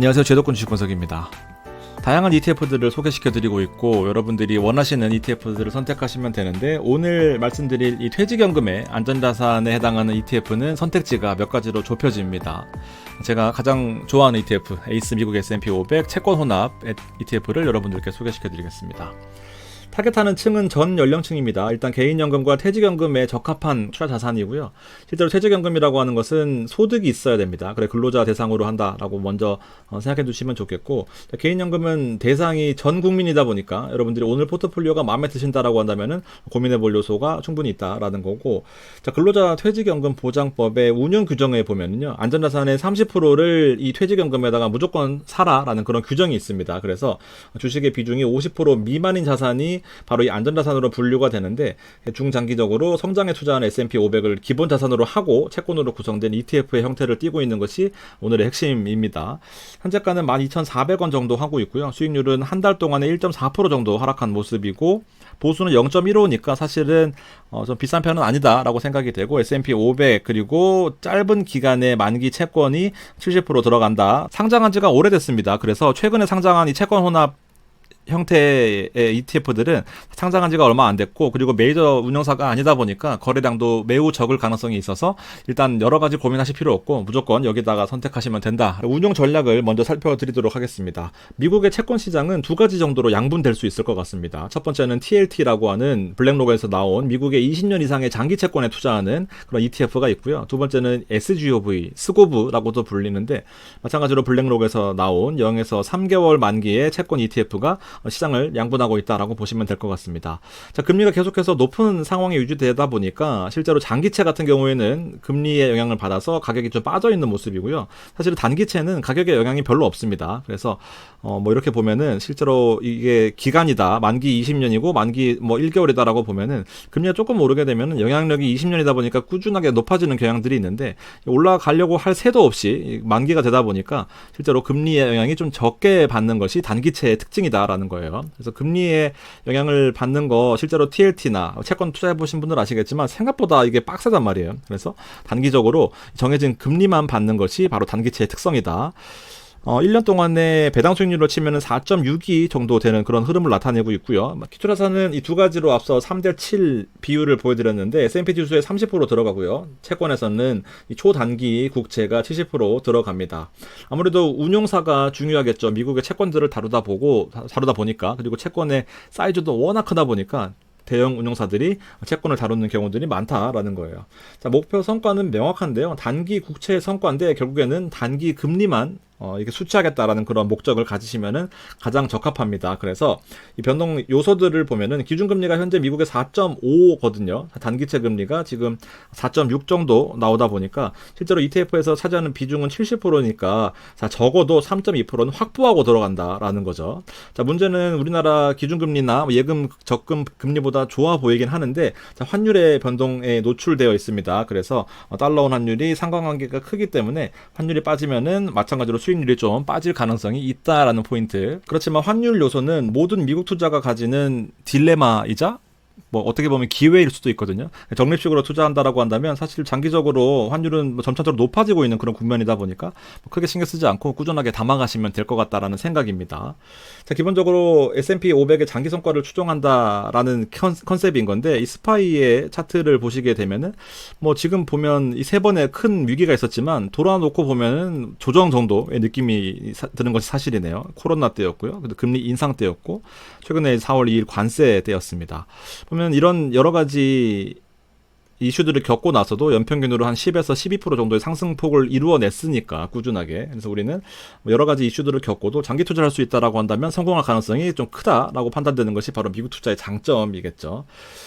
안녕하세요. 제도권 주식 분석입니다. 다양한 ETF들을 소개시켜드리고 있고 여러분들이 원하시는 ETF들을 선택하시면 되는데 오늘 말씀드릴 이 퇴직연금의 안전자산에 해당하는 ETF는 선택지가 몇 가지로 좁혀집니다. 제가 가장 좋아하는 ETF 에이스 미국 S&P 500 채권 혼합 ETF를 여러분들께 소개시켜드리겠습니다. 타겟하는 층은 전 연령층입니다. 일단 개인연금과 퇴직연금에 적합한 투자 자산이고요. 실제로 퇴직연금이라고 하는 것은 소득이 있어야 됩니다. 그래 근로자 대상으로 한다라고 먼저 어, 생각해 두시면 좋겠고 개인연금은 대상이 전 국민이다 보니까 여러분들이 오늘 포트폴리오가 마음에 드신다라고 한다면은 고민해 볼 요소가 충분히 있다라는 거고 자 근로자 퇴직연금 보장법의 운영 규정에 보면은요 안전자산의 30%를 이 퇴직연금에다가 무조건 사라라는 그런 규정이 있습니다. 그래서 주식의 비중이 50% 미만인 자산이 바로 이 안전자산으로 분류가 되는데 중장기적으로 성장에 투자한 S&P 500을 기본 자산으로 하고 채권으로 구성된 ETF의 형태를 띠고 있는 것이 오늘의 핵심입니다. 현재가는 12,400원 정도 하고 있고요. 수익률은 한 달 동안에 1.4% 정도 하락한 모습이고 보수는 0.15니까 사실은 어, 좀 비싼 편은 아니다라고 생각이 되고 S&P 500 그리고 짧은 기간의 만기 채권이 70% 들어간다. 상장한 지가 오래됐습니다. 그래서 최근에 상장한 이 채권 혼합 형태의 ETF들은 상장한 지가 얼마 안 됐고 그리고 메이저 운영사가 아니다 보니까 거래량도 매우 적을 가능성이 있어서 일단 여러 가지 고민하실 필요 없고 무조건 여기다가 선택하시면 된다. 운용 전략을 먼저 살펴드리도록 하겠습니다. 미국의 채권 시장은 두 가지 정도로 양분될 수 있을 것 같습니다. 첫 번째는 TLT라고 하는 블랙록에서 나온 미국의 20년 이상의 장기 채권에 투자하는 그런 ETF가 있고요. 두 번째는 SGOV, 스고브라고도 불리는데 마찬가지로 블랙록에서 나온 0에서 3개월 만기의 채권 ETF가 시장을 양분하고 있다라고 보시면 될 것 같습니다. 자, 금리가 계속해서 높은 상황이 유지되다 보니까 실제로 장기채 같은 경우에는 금리의 영향을 받아서 가격이 좀 빠져 있는 모습이고요. 사실은 단기채는 가격에 영향이 별로 없습니다. 그래서 어, 뭐 이렇게 보면은 실제로 이게 기간이다. 만기 20년이고 만기 뭐 1개월이다라고 보면은 금리가 조금 오르게 되면은 영향력이 20년이다 보니까 꾸준하게 높아지는 경향들이 있는데 올라가려고 할 새도 없이 만기가 되다 보니까 실제로 금리의 영향이 좀 적게 받는 것이 단기채의 특징이다라는 거예요. 그래서 금리의 영향을 받는 거 실제로 TLT나 채권 투자해 보신 분들 아시겠지만 생각보다 이게 빡세단 말이에요. 그래서 단기적으로 정해진 금리만 받는 것이 바로 단기채의 특성이다. 어, 1년 동안의 배당 수익률로 치면은 4.62 정도 되는 그런 흐름을 나타내고 있고요. 기초자산은 이두 가지로 앞서 3대 7 비율을 보여드렸는데 S&P 지수에 30% 들어가고요. 채권에서는 이 초단기 국채가 70% 들어갑니다. 아무래도 운용사가 중요하겠죠. 미국의 채권들을 다루다 보고 다루다 보니까 그리고 채권의 사이즈도 워낙 크다 보니까 대형 운용사들이 채권을 다루는 경우들이 많다라는 거예요. 자, 목표 성과는 명확한데요. 단기 국채 성과인데 결국에는 단기 금리만 어, 이게 수치하겠다라는 그런 목적을 가지시면은 가장 적합합니다. 그래서 이 변동 요소들을 보면은 기준금리가 현재 미국의 4.5거든요. 단기채 금리가 지금 4.6 정도 나오다 보니까 실제로 ETF에서 차지하는 비중은 70%니까 자, 적어도 3.2%는 확보하고 들어간다라는 거죠. 자, 문제는 우리나라 기준금리나 뭐 예금 적금 금리보다 좋아 보이긴 하는데 자, 환율의 변동에 노출되어 있습니다. 그래서 달러 원 환율이 상관관계가 크기 때문에 환율이 빠지면은 마찬가지로 수 익률이 좀 빠질 가능성이 있다라는 포인트. 그렇지만 환율 요소는 모든 미국 투자가 가지는 딜레마이자 뭐 어떻게 보면 기회일 수도 있거든요. 적립식으로 투자한다라고 한다면 사실 장기적으로 환율은 뭐 점차적으로 높아지고 있는 그런 국면이다 보니까 뭐 크게 신경 쓰지 않고 꾸준하게 담아가시면 될 것 같다라는 생각입니다. 자, 기본적으로 S&P 500의 장기 성과를 추종한다라는 컨셉인 건데 이 스파이의 차트를 보시게 되면은 뭐 지금 보면 이 세 번의 큰 위기가 있었지만 돌아놓고 보면은 조정 정도의 느낌이 사, 드는 것이 사실이네요. 코로나 때였고요. 금리 인상 때였고 최근에 4월 2일 관세 때였습니다. 보면 이런 여러 가지 이슈들을 겪고 나서도 연평균으로 한 10에서 12% 정도의 상승폭을 이루어냈으니까 꾸준하게 그래서 우리는 뭐 여러 가지 이슈들을 겪고도 장기 투자를 할 수 있다라고 한다면 성공할 가능성이 좀 크다라고 판단되는 것이 바로 미국 투자의 장점이겠죠.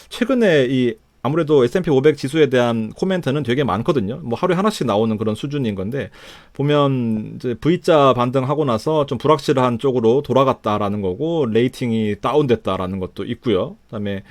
최근에 이 아무래도 S&P 500 지수에 대한 코멘트는 되게 많거든요. 뭐 하루에 하나씩 나오는 그런 수준인 건데 보면 이제 V자 반등하고 나서 좀 불확실한 쪽으로 돌아갔다라는 거고 레이팅이 다운됐다라는 것도 있고요. 그다음에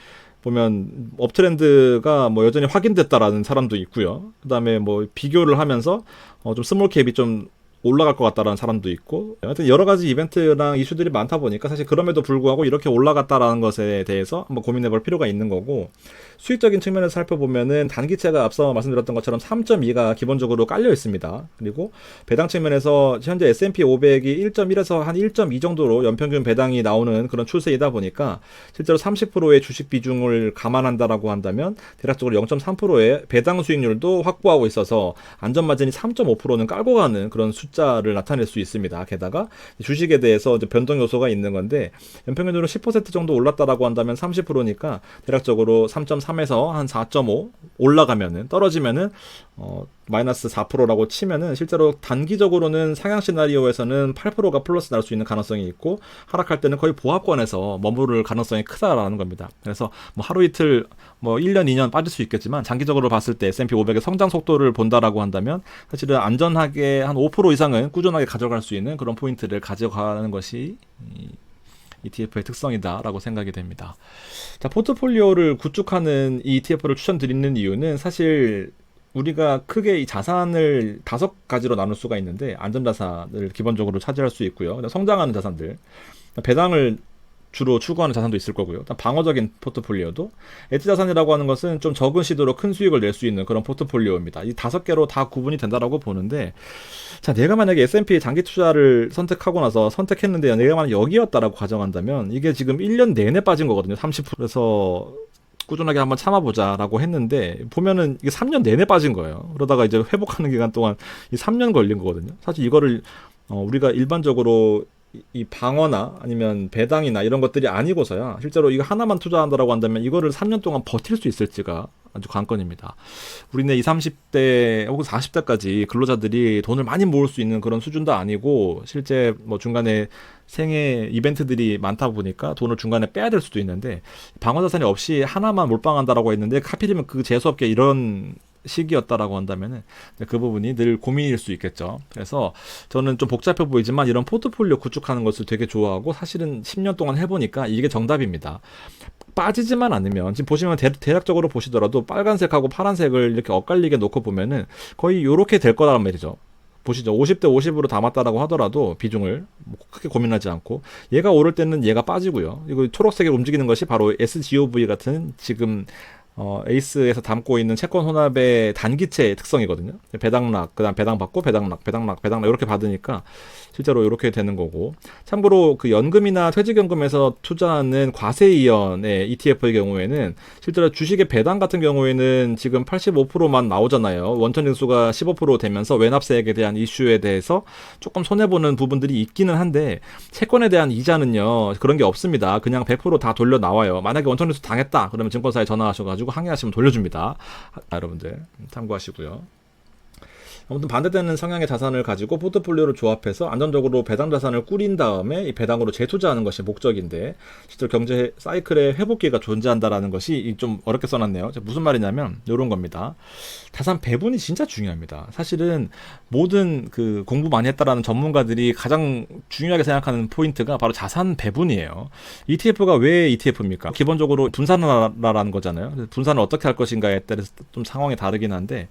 보면 업트렌드가 뭐 여전히 확인됐다라는 사람도 있고요. 그다음에 뭐 비교를 하면서 어 좀 스몰 캡이 좀 올라갈 것 같다라는 사람도 있고 하여튼 여러 가지 이벤트랑 이슈들이 많다 보니까 사실 그럼에도 불구하고 이렇게 올라갔다라는 것에 대해서 한번 고민해 볼 필요가 있는 거고 수익적인 측면에서 살펴보면은 단기채가 앞서 말씀드렸던 것처럼 3.2가 기본적으로 깔려 있습니다. 그리고 배당 측면에서 현재 S&P 500이 1.1에서 한 1.2 정도로 연평균 배당이 나오는 그런 추세이다 보니까 실제로 30%의 주식 비중을 감안한다라고 한다면 대략적으로 0.3%의 배당 수익률도 확보하고 있어서 안전 마진이 3.5%는 깔고 가는 그런 숫자를 나타낼 수 있습니다. 게다가 주식에 대해서 변동 요소가 있는 건데 연평균으로 10% 정도 올랐다라고 한다면 30%니까 대략적으로 3.3에서 한 4.5 올라가면은 떨어지면은 어 마이너스 4%라고 치면은 실제로 단기적으로는 상향 시나리오에서는 8%가 플러스 날 수 있는 가능성이 있고 하락할 때는 거의 보합권에서 머무를 가능성이 크다라는 겁니다. 그래서 뭐 하루 이틀 뭐 1년 2년 빠질 수 있겠지만 장기적으로 봤을 때 S&P 500의 성장 속도를 본다라고 한다면 사실은 안전하게 한 5% 이상은 꾸준하게 가져갈 수 있는 그런 포인트를 가져가는 것이 이 ETF의 특성이다라고 생각이 됩니다. 자, 포트폴리오를 구축하는 이 ETF를 추천드리는 이유는 사실 우리가 크게 이 자산을 다섯 가지로 나눌 수가 있는데 안전자산을 기본적으로 차지할 수 있고요. 성장하는 자산들, 배당을 주로 추구하는 자산도 있을 거고요. 방어적인 포트폴리오도 엣지 자산이라고 하는 것은 좀 적은 시도로 큰 수익을 낼 수 있는 그런 포트폴리오입니다. 이 다섯 개로 다 구분이 된다라고 보는데 자 내가 만약에 S&P 장기 투자를 선택하고 나서 선택했는데 내가 만약 여기였다라고 가정한다면 이게 지금 1년 내내 빠진 거거든요. 30%에서 꾸준하게 한번 참아보자라고 했는데 보면은 이게 3년 내내 빠진 거예요. 그러다가 이제 회복하는 기간 동안 이 3년 걸린 거거든요. 사실 이거를 어, 우리가 일반적으로 이 방어나 아니면 배당이나 이런 것들이 아니고서야 실제로 이거 하나만 투자한다라고 한다면 이거를 3년 동안 버틸 수 있을지가 아주 관건입니다. 우리네 20, 30대 혹은 40대까지 근로자들이 돈을 많이 모을 수 있는 그런 수준도 아니고 실제 뭐 중간에 생애 이벤트들이 많다 보니까 돈을 중간에 빼야 될 수도 있는데 방어 자산이 없이 하나만 몰빵한다라고 했는데 카필이면 그 재수없게 이런 시기였다라고 한다면은 그 부분이 늘 고민일 수 있겠죠. 그래서 저는 좀 복잡해 보이지만 이런 포트폴리오 구축하는 것을 되게 좋아하고 사실은 10년 동안 해보니까 이게 정답입니다. 빠지지만 않으면 지금 보시면 대, 략적으로 보시더라도 빨간색하고 파란색을 이렇게 엇갈리게 놓고 보면은 거의 요렇게 될 거란 말이죠. 보시죠. 50대 50으로 담았다라고 하더라도 비중을 뭐 크게 고민하지 않고 얘가 오를 때는 얘가 빠지고요. 이거 초록색에 움직이는 것이 바로 SGOV 같은 지금 어, 에이스에서 담고 있는 채권 혼합의 단기체 특성이거든요. 배당락, 그 다음 배당 받고 배당락, 배당락, 배당락 이렇게 받으니까 실제로 이렇게 되는 거고. 참고로 그 연금이나 퇴직연금에서 투자하는 과세이연의 ETF의 경우에는 실제로 주식의 배당 같은 경우에는 지금 85%만 나오잖아요. 원천 징수가 15% 되면서 외납세액에 대한 이슈에 대해서 조금 손해보는 부분들이 있기는 한데 채권에 대한 이자는요. 그런 게 없습니다. 그냥 100%다 돌려 나와요. 만약에 원천 징수 당했다. 그러면 증권사에 전화하셔가지고 가지고 항의하시면 돌려줍니다. 아, 여러분들 참고하시고요. 아무튼 반대되는 성향의 자산을 가지고 포트폴리오를 조합해서 안정적으로 배당 자산을 꾸린 다음에 이 배당으로 재투자하는 것이 목적인데 실제로 경제 사이클의 회복기가 존재한다라는 것이 좀 어렵게 써놨네요. 무슨 말이냐면 이런 겁니다. 자산 배분이 진짜 중요합니다. 사실은 모든 그 공부 많이 했다라는 전문가들이 가장 중요하게 생각하는 포인트가 바로 자산 배분이에요. ETF가 왜 ETF입니까? 기본적으로 분산하라는 거잖아요. 분산을 어떻게 할 것인가에 따라서 좀 상황이 다르긴 한데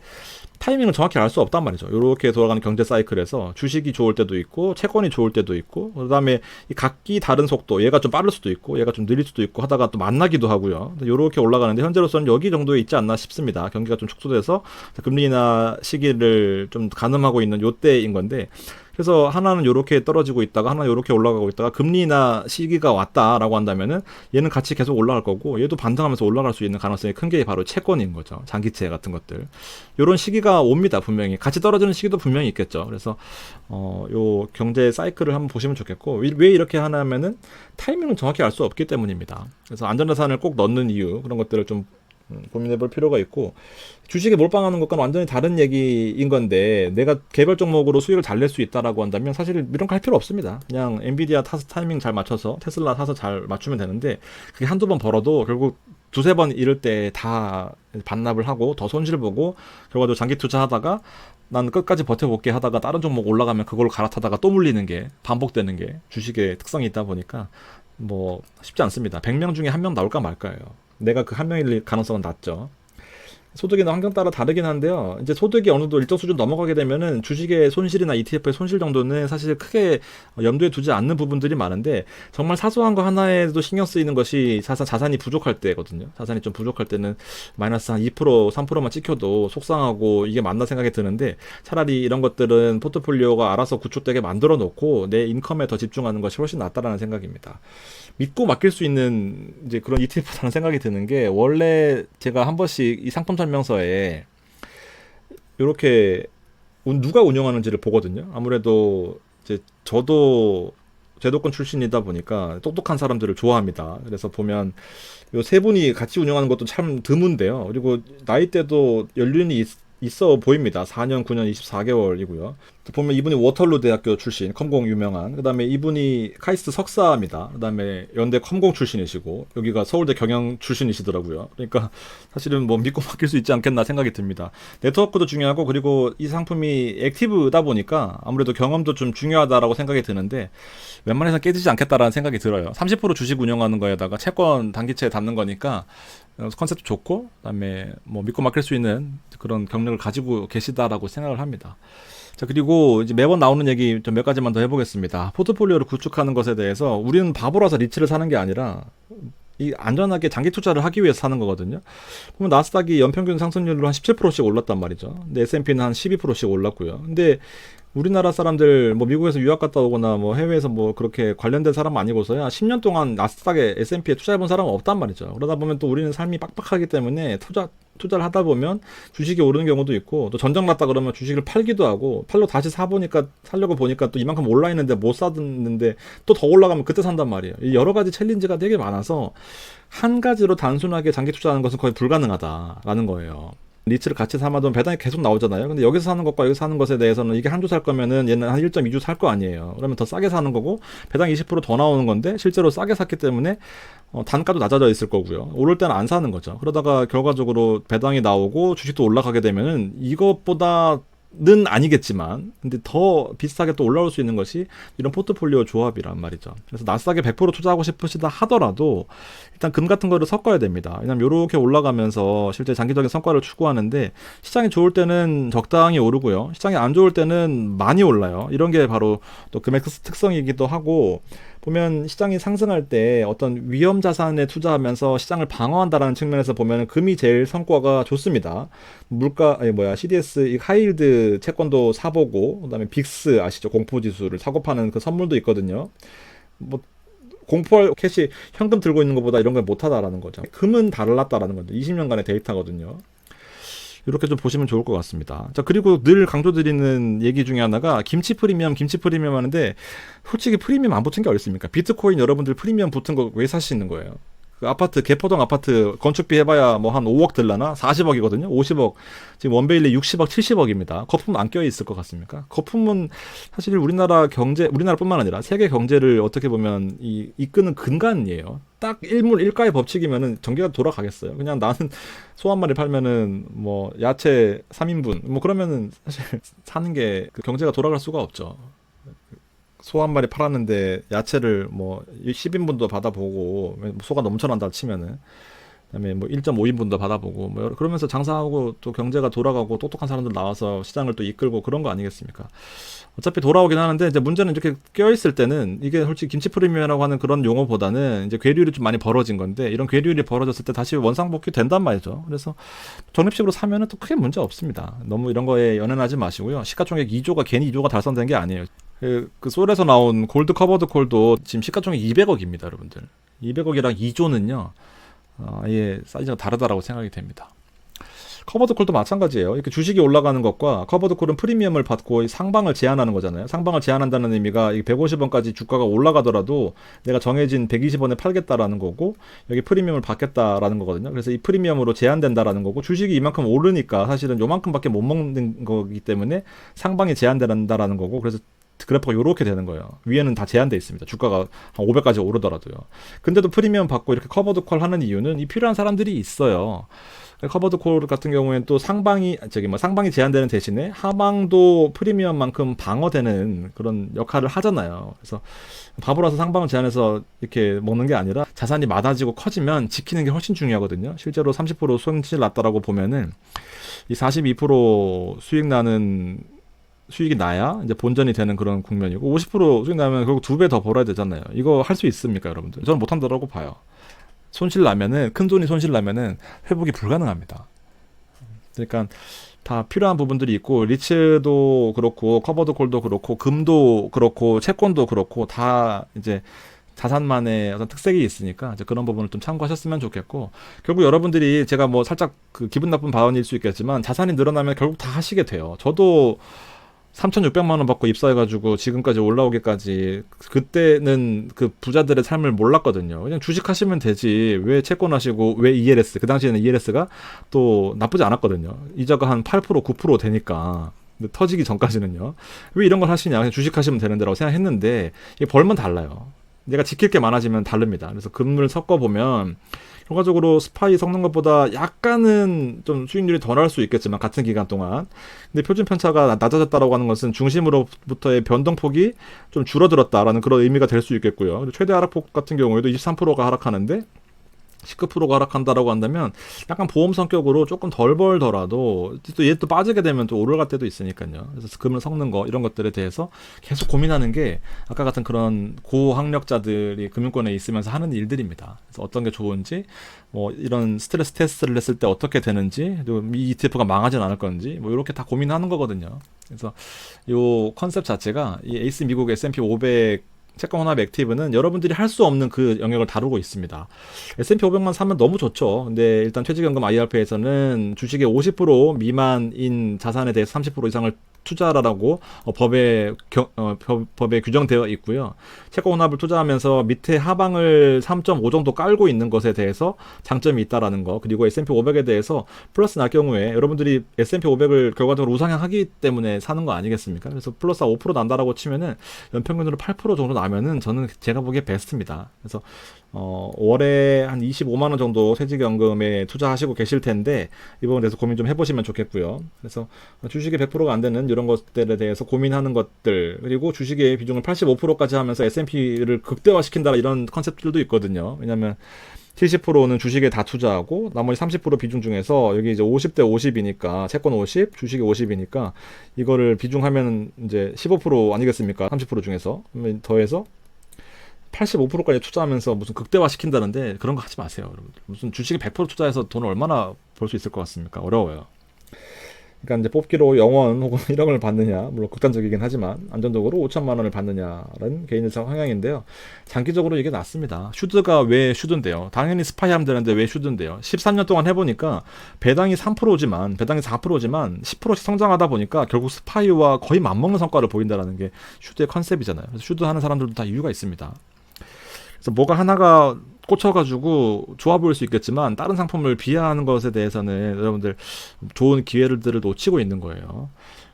타이밍을 정확히 알 수 없단 말이죠. 이렇게 돌아가는 경제 사이클에서 주식이 좋을 때도 있고 채권이 좋을 때도 있고 그다음에 이 각기 다른 속도 얘가 좀 빠를 수도 있고 얘가 좀 느릴 수도 있고 하다가 또 만나기도 하고요. 이렇게 올라가는데 현재로서는 여기 정도에 있지 않나 싶습니다. 경기가 좀 축소돼서 금리 인하 시기를 좀 가늠하고 있는 요때인 건데 그래서 하나는 이렇게 떨어지고 있다가 하나는 이렇게 올라가고 있다가 금리나 시기가 왔다라고 한다면은 얘는 같이 계속 올라갈 거고 얘도 반등하면서 올라갈 수 있는 가능성이 큰 게 바로 채권인 거죠. 장기채 같은 것들. 이런 시기가 옵니다. 분명히 같이 떨어지는 시기도 분명히 있겠죠. 그래서 어요 경제 사이클을 한번 보시면 좋겠고 왜 이렇게 하냐면은 타이밍은 정확히 알 수 없기 때문입니다. 그래서 안전자산을 꼭 넣는 이유 그런 것들을 좀 음, 고민해 볼 필요가 있고 주식에 몰빵하는 것과는 완전히 다른 얘기인 건데 내가 개별 종목으로 수익을 잘 낼 수 있다라고 한다면 사실 이런 거 할 필요 없습니다. 그냥 엔비디아 타스 타이밍 잘 맞춰서 테슬라 사서 잘 맞추면 되는데 그게 한두 번 벌어도 결국 두세 번 이럴 때 다 반납을 하고 더 손실 보고 결과적으로 장기 투자하다가 난 끝까지 버텨볼게 하다가 다른 종목 올라가면 그걸 갈아타다가 또 물리는 게 반복되는 게 주식의 특성이 있다 보니까 뭐 쉽지 않습니다. 100명 중에 한 명 나올까 말까예요. 내가 그 한 명일 가능성은 낮죠. 소득이나 환경 따라 다르긴 한데요. 이제 소득이 어느 정도 일정 수준 넘어가게 되면은 주식의 손실이나 ETF의 손실 정도는 사실 크게 염두에 두지 않는 부분들이 많은데 정말 사소한 거 하나에도 신경 쓰이는 것이 자산, 자산이 부족할 때거든요. 자산이 좀 부족할 때는 마이너스 한 2%, 3%만 찍혀도 속상하고 이게 맞나 생각이 드는데 차라리 이런 것들은 포트폴리오가 알아서 구축되게 만들어 놓고 내 인컴에 더 집중하는 것이 훨씬 낫다라는 생각입니다. 믿고 맡길 수 있는 이제 그런 ETF라는 생각이 드는 게 원래 제가 한 번씩 이 상품 설명서에 이렇게 누가 운영하는지를 보거든요. 아무래도 이제 저도 제도권 출신이다 보니까 똑똑한 사람들을 좋아합니다. 그래서 보면 요 세 분이 같이 운영하는 것도 참 드문데요. 그리고 나이대도 연륜이 있, 있어 보입니다. 4년, 9년, 24개월이고요. 보면 이분이 워털루 대학교 출신, 컴공 유명한. 그 다음에 이분이 카이스트 석사입니다. 그 다음에 연대 컴공 출신이시고, 여기가 서울대 경영 출신이시더라고요. 그러니까 사실은 뭐 믿고 맡길 수 있지 않겠나 생각이 듭니다. 네트워크도 중요하고, 그리고 이 상품이 액티브다 보니까 아무래도 경험도 좀 중요하다라고 생각이 드는데, 웬만해서 깨지지 않겠다라는 생각이 들어요. 30% 주식 운영하는 거에다가 채권 단기채 담는 거니까, 어, 컨셉도 좋고 그다음에 뭐 믿고 맡길 수 있는 그런 경력을 가지고 계시다라고 생각을 합니다. 자 그리고 이제 매번 나오는 얘기 좀 몇 가지만 더 해보겠습니다. 포트폴리오를 구축하는 것에 대해서 우리는 바보라서 리츠를 사는 게 아니라 이 안전하게 장기 투자를 하기 위해서 사는 거거든요. 보면 나스닥이 연평균 상승률로 한 17%씩 올랐단 말이죠. 근데 S&P는 한 12%씩 올랐고요. 근데 우리나라 사람들 뭐 미국에서 유학 갔다 오거나 뭐 해외에서 뭐 그렇게 관련된 사람 아니고서야 10년 동안 나스닥에 S&P에 투자해본 사람은 없단 말이죠. 그러다 보면 또 우리는 삶이 빡빡하기 때문에 투자 투자를 하다 보면 주식이 오르는 경우도 있고 또 전장 났다 그러면 주식을 팔기도 하고 팔로 다시 사 보니까 살려고 보니까 또 이만큼 올라 있는데 못 사는데 또 더 올라가면 그때 산단 말이에요. 여러 가지 챌린지가 되게 많아서 한 가지로 단순하게 장기 투자하는 것은 거의 불가능하다라는 거예요. 리츠를 같이 삼아두면 배당이 계속 나오잖아요. 근데 여기서 사는 것과 여기서 사는 것에 대해서는 이게 한 주 살 거면은 얘는 한 1.2주 살 거 아니에요. 그러면 더 싸게 사는 거고 배당 20%더 나오는 건데 실제로 싸게 샀기 때문에 어, 단가도 낮아져 있을 거고요. 오를 때는 안 사는 거죠. 그러다가 결과적으로 배당이 나오고 주식도 올라가게 되면은 이것보다 는 아니겠지만 근데 더 비슷하게 또 올라올 수 있는 것이 이런 포트폴리오 조합이란 말이죠. 그래서 나스닥에 100% 투자하고 싶으시다 하더라도 일단 금 같은 거를 섞어야 됩니다. 왜냐면 이렇게 올라가면서 실제 장기적인 성과를 추구하는데 시장이 좋을 때는 적당히 오르고요. 시장이 안 좋을 때는 많이 올라요. 이런 게 바로 또 금액 특성이기도 하고 보면 시장이 상승할 때 어떤 위험 자산에 투자하면서 시장을 방어한다라는 측면에서 보면 금이 제일 성과가 좋습니다. 물가 아니 뭐야 CDS 하이힐드 채권도 사보고 그다음에 빅스 아시죠 공포 지수를 사고 파는 그 선물도 있거든요. 뭐 공포할 캐시 현금 들고 있는 것보다 이런 걸 못하다라는 거죠. 금은 달랐다라는 거죠. 20년간의 데이터거든요. 이렇게 좀 보시면 좋을 것 같습니다. 자, 그리고 늘 강조드리는 얘기 중에 하나가 김치 프리미엄, 김치 프리미엄 하는데 솔직히 프리미엄 안 붙은 게 어딨습니까? 비트코인 여러분들 프리미엄 붙은 거 왜 사시는 거예요? 그 아파트 개포동 아파트 건축비 해봐야 뭐 한 5억 들라나 40억이거든요. 50억 지금 원베일리 60억 70억입니다. 거품 안 껴 있을 것 같습니까? 거품은 사실 우리나라 경제 우리나라뿐만 아니라 세계 경제를 어떻게 보면 이 이끄는 근간이에요. 딱 일물 일가의 법칙이면은 전기가 돌아가겠어요. 그냥 나는 소 한 마리 팔면은 뭐 야채 3인분 뭐 그러면은 사실 사는 게 그 경제가 돌아갈 수가 없죠. 소 한 마리 팔았는데 야채를 뭐 10인분도 받아보고 소가 넘쳐난다 치면은 그다음에 뭐 1.5인분도 받아보고 뭐 그러면서 장사하고 또 경제가 돌아가고 똑똑한 사람들 나와서 시장을 또 이끌고 그런 거 아니겠습니까? 어차피 돌아오긴 하는데 이제 문제는 이렇게 껴 있을 때는 이게 솔직히 김치 프리미엄이라고 하는 그런 용어보다는 이제 괴리율이 좀 많이 벌어진 건데 이런 괴리율이 벌어졌을 때 다시 원상복귀 된단 말이죠. 그래서 적립식으로 사면은 또 크게 문제 없습니다. 너무 이런 거에 연연하지 마시고요. 시가총액 2조가 괜히 2조가 달성된 게 아니에요. 그, 그 솔에서 나온 골드 커버드 콜도 지금 시가총액 200억입니다, 여러분들. 200억이랑 2조는요, 어, 아예 사이즈가 다르다라고 생각이 됩니다. 커버드 콜도 마찬가지예요. 이렇게 주식이 올라가는 것과 커버드 콜은 프리미엄을 받고 상방을 제한하는 거잖아요. 상방을 제한한다는 의미가 150원까지 주가가 올라가더라도 내가 정해진 120원에 팔겠다라는 거고 여기 프리미엄을 받겠다라는 거거든요. 그래서 이 프리미엄으로 제한된다라는 거고 주식이 이만큼 오르니까 사실은 요만큼밖에 못 먹는 거기 때문에 상방이 제한된다라는 거고 그래서 그래프가 이렇게 되는 거예요. 위에는 다 제한돼 있습니다. 주가가 한 500까지 오르더라도요. 근데도 프리미엄 받고 이렇게 커버드 콜 하는 이유는 이 필요한 사람들이 있어요. 커버드 콜 같은 경우에는 또 상방이 저기 뭐 상방이 제한되는 대신에 하방도 프리미엄만큼 방어되는 그런 역할을 하잖아요. 그래서 바보라서 상방을 제한해서 이렇게 먹는 게 아니라 자산이 많아지고 커지면 지키는 게 훨씬 중요하거든요. 실제로 30% 손실 났다라고 보면은 이 42% 수익 나는 수익이 나야 이제 본전이 되는 그런 국면이고 50% 수익 나면 결국 두 배 더 벌어야 되잖아요. 이거 할 수 있습니까, 여러분들? 저는 못 한다고 봐요. 손실 나면은 큰 돈이 손실 나면은 회복이 불가능합니다. 그러니까 다 필요한 부분들이 있고 리츠도 그렇고 커버드 콜도 그렇고 금도 그렇고 채권도 그렇고 다 이제 자산만의 어떤 특색이 있으니까 이제 그런 부분을 좀 참고하셨으면 좋겠고 결국 여러분들이 제가 뭐 살짝 그 기분 나쁜 발언일 수 있겠지만 자산이 늘어나면 결국 다 하시게 돼요. 저도 3,600만 원 받고 입사해가지고 지금까지 올라오기까지 그때는 그 부자들의 삶을 몰랐거든요. 그냥 주식하시면 되지 왜 채권 하시고 왜 ELS 그 당시에는 ELS가 또 나쁘지 않았거든요. 이자가 한 8% 9% 되니까 터지기 전까지는요. 왜 이런 걸 하시냐 그냥 주식하시면 되는데라고 생각했는데 이게 벌면 달라요. 내가 지킬 게 많아지면 다릅니다. 그래서 금을 섞어 보면 결과적으로 스파이 섞는 것보다 약간은 좀 수익률이 덜 할 수 있겠지만 같은 기간 동안 근데 표준 편차가 낮아졌다라고 하는 것은 중심으로부터의 변동폭이 좀 줄어들었다라는 그런 의미가 될 수 있겠고요. 최대 하락폭 같은 경우에도 23%가 하락하는데 19%가 하락한다라고 한다면 약간 보험 성격으로 조금 덜 벌더라도 또 얘 또 빠지게 되면 또 오르갈 때도 있으니까요. 그래서 금을 섞는 거 이런 것들에 대해서 계속 고민하는 게 아까 같은 그런 고학력자들이 금융권에 있으면서 하는 일들입니다. 그래서 어떤 게 좋은지 뭐 이런 스트레스 테스트를 했을 때 어떻게 되는지 이 ETF가 망하진 않을 건지 뭐 이렇게 다 고민하는 거거든요. 그래서 요 컨셉 자체가 이 에이스 미국 S&P 500 채권 혼합 액티브는 여러분들이 할 수 없는 그 영역을 다루고 있습니다. S&P 500만 사면 너무 좋죠. 근데 일단 퇴직연금 IRP에서는 주식의 50% 미만인 자산에 대해서 30% 이상을 투자라라고 어, 법에 겨, 어, 법, 에 규정되어 있고요. 채권 혼합을 투자하면서 밑에 하방을 3.5 정도 깔고 있는 것에 대해서 장점이 있다라는 거. 그리고 S&P 500에 대해서 플러스 날 경우에 여러분들이 S&P 500을 결과적으로 우상향하기 때문에 사는 거 아니겠습니까? 그래서 플러스 5% 난다라고 치면은 연평균으로 8% 정도 나면은 저는 제가 보기에 베스트입니다. 그래서 어, 월에 한 25만 원 정도 퇴직연금에 투자하시고 계실 텐데 이 부분에 대해서 고민 좀 해보시면 좋겠고요. 그래서 주식이 100%가 안 되는 이런 것들에 대해서 고민하는 것들 그리고 주식의 비중을 85%까지 하면서 S&P를 극대화시킨다 이런 컨셉들도 있거든요. 왜냐하면 70%는 주식에 다 투자하고 나머지 30% 비중 중에서 여기 이제 50대 50이니까 채권 50, 주식이 50이니까 이거를 비중하면 이제 15% 아니겠습니까? 30% 중에서 더해서 85%까지 투자하면서 무슨 극대화 시킨다는데 그런 거 하지 마세요, 여러분. 무슨 주식에 100% 투자해서 돈을 얼마나 벌 수 있을 것 같습니까? 어려워요. 그러니까 이제 뽑기로 영원 혹은 1억을 받느냐, 물론 극단적이긴 하지만 안전적으로 5천만 원을 받느냐라는 개인의 성향인데요. 장기적으로 이게 낫습니다. 슈드가 왜 슈드인데요? 당연히 스파이 하면 되는데 왜 슈드인데요? 13년 동안 해보니까 배당이 3%지만 배당이 4%지만 10%씩 성장하다 보니까 결국 스파이와 거의 맞먹는 성과를 보인다라는 게 슈드의 컨셉이잖아요. 그래서 슈드 하는 사람들도 다 이유가 있습니다. 그래서 뭐가 하나가 꽂혀가지고 좋아 보일 수 있겠지만 다른 상품을 비하하는 것에 대해서는 여러분들 좋은 기회들을 놓치고 있는 거예요.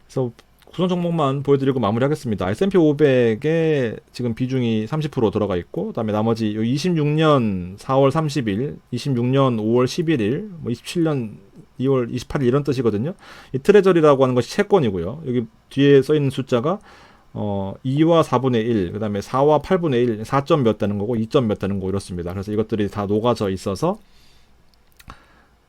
그래서 구성 종목만 보여드리고 마무리하겠습니다. S&P 500에 지금 비중이 30% 들어가 있고, 그다음에 나머지 26년 4월 30일, 26년 5월 11일, 뭐 27년 2월 28일 이런 뜻이거든요. 이 트레저리라고 하는 것이 채권이고요. 여기 뒤에 써 있는 숫자가 어, 2와 4분의 1, 그 다음에 4와 8분의 1, 4점 몇 되는 거고 2점 몇 되는 거 이렇습니다. 그래서 이것들이 다 녹아져 있어서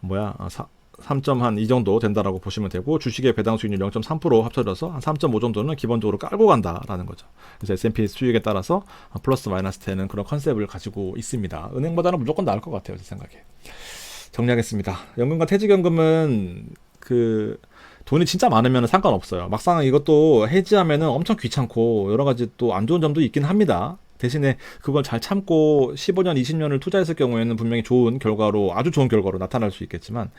뭐야, 아, 3점 한 이 정도 된다라고 보시면 되고 주식의 배당 수익률 0.3% 합쳐져서 한 3.5 정도는 기본적으로 깔고 간다라는 거죠. 그래서 S&P 수익에 따라서 플러스 마이너스 되는 그런 컨셉을 가지고 있습니다. 은행보다는 무조건 나을 것 같아요, 제 생각에. 정리하겠습니다. 연금과 퇴직연금은 그 돈이 진짜 많으면 상관없어요. 막상 이것도 해지하면은 엄청 귀찮고 여러 가지 또 안 좋은 점도 있긴 합니다. 대신에 그걸 잘 참고 15년, 20년을 투자했을 경우에는 분명히 좋은 결과로 아주 좋은 결과로 나타날 수 있겠지만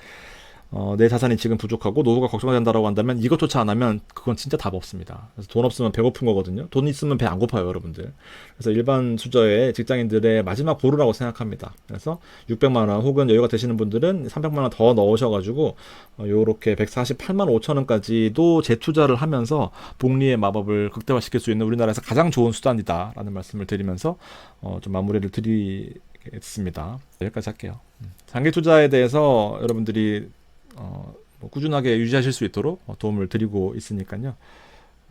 어, 내 자산이 지금 부족하고 노후가 걱정된다라고 한다면 이것조차 안 하면 그건 진짜 답 없습니다. 그래서 돈 없으면 배고픈 거거든요. 돈 있으면 배 안 고파요, 여러분들. 그래서 일반 수저의 직장인들의 마지막 보루라고 생각합니다. 그래서 600만 원 혹은 여유가 되시는 분들은 300만 원 더 넣으셔가지고 어, 요렇게 148만 5천 원까지도 재투자를 하면서 복리의 마법을 극대화시킬 수 있는 우리나라에서 가장 좋은 수단이다라는 말씀을 드리면서 어, 좀 마무리를 드리. 드리겠습니다. 여기까지 할게요. 음. 장기 투자에 대해서 여러분들이 어, 뭐 꾸준하게 유지하실 수 있도록 어, 도움을 드리고 있으니까요.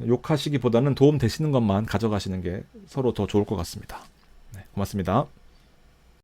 욕하시기보다는 도움 되시는 것만 가져가시는 게 서로 더 좋을 것 같습니다. 네, 고맙습니다.